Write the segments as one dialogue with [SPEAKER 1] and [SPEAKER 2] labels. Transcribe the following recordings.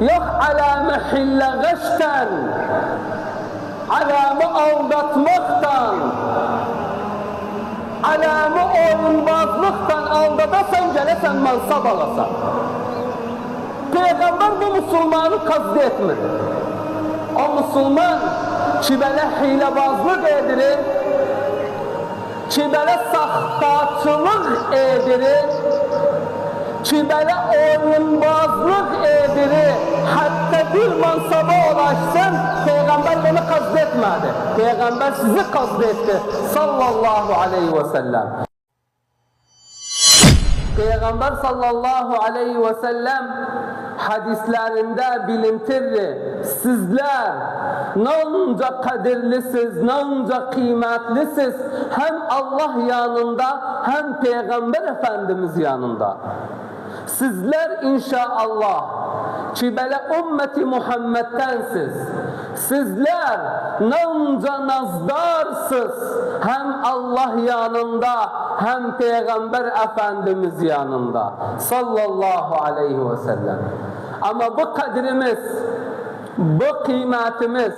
[SPEAKER 1] Yok alamı hillegeçten, alamı aldatmaktan, alamı oyunbazlıktan aldadasan gelesen mansab alasan. Peygamber bu Müslümanı kazdı etmedi. O Müslüman ki belə hilebazlık edilir, ki belə saxtaçılıq edilir, ki belə oyunbazlıq edilir, hatta bir mansaba ulaşsın, Peygamber bunu kazdı etmedi. Peygamber sizi kazdı etti sallallahu aleyhi ve sellem. Peygamber sallallahu aleyhi ve sellem hadislerinde bilintirdi. Sizler ne kadirlisiz, ne kıymetlisiz hem Allah yanında hem Peygamber Efendimiz yanında. Sizler inşallah ki belə ümmeti Muhammed'densiz. Sizler nanca nazdarsız hem Allah yanında hem Peygamber Efendimiz yanında sallallahu aleyhi ve sellem. Ama bu kadrimiz, bu kıymetimiz,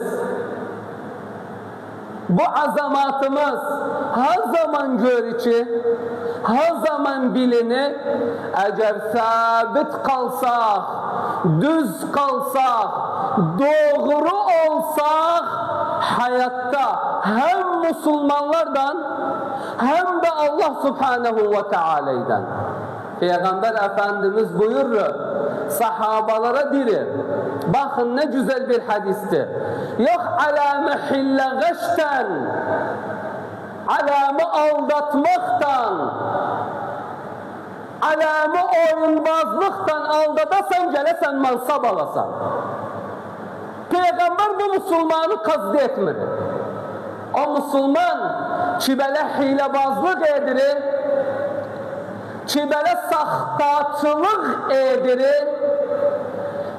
[SPEAKER 1] bu azamatımız her zaman görücü, her zaman bilini eğer sabit kalsak, düz kalsak, doğru olsak hayatta hem Müslümanlardan hem de Allah Subhanahu ve Teala'dan. Peygamber Efendimiz buyurur, sahabalara dirir. Bakın ne güzel bir hadistir. Yok alamı hillegeçten, alamı aldatmaktan, alamı oyunbazlıktan aldadasan gelesen mansab alasan. Peygamber bu Müslümanı kazdı etmir. O Müslüman ki belə hilebazlık edilir, ki belə saxtaçılıq edilir,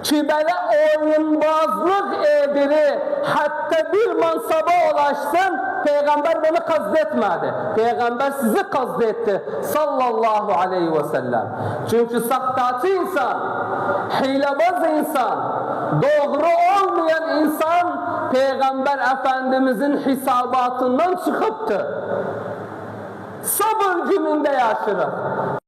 [SPEAKER 1] ki belə oyunbazlıq edilir, hatta bir mansaba ulaşsın, Peygamber bunu kazd etmedi. Peygamber sizi kazd etti sallallahu aleyhi ve sellem. Çünkü saxtaçı insan, hilebaz insan, doğru olmayan insan Peygamber Efendimizin hisabatından çıkıptı sabır gününde yaşırıq.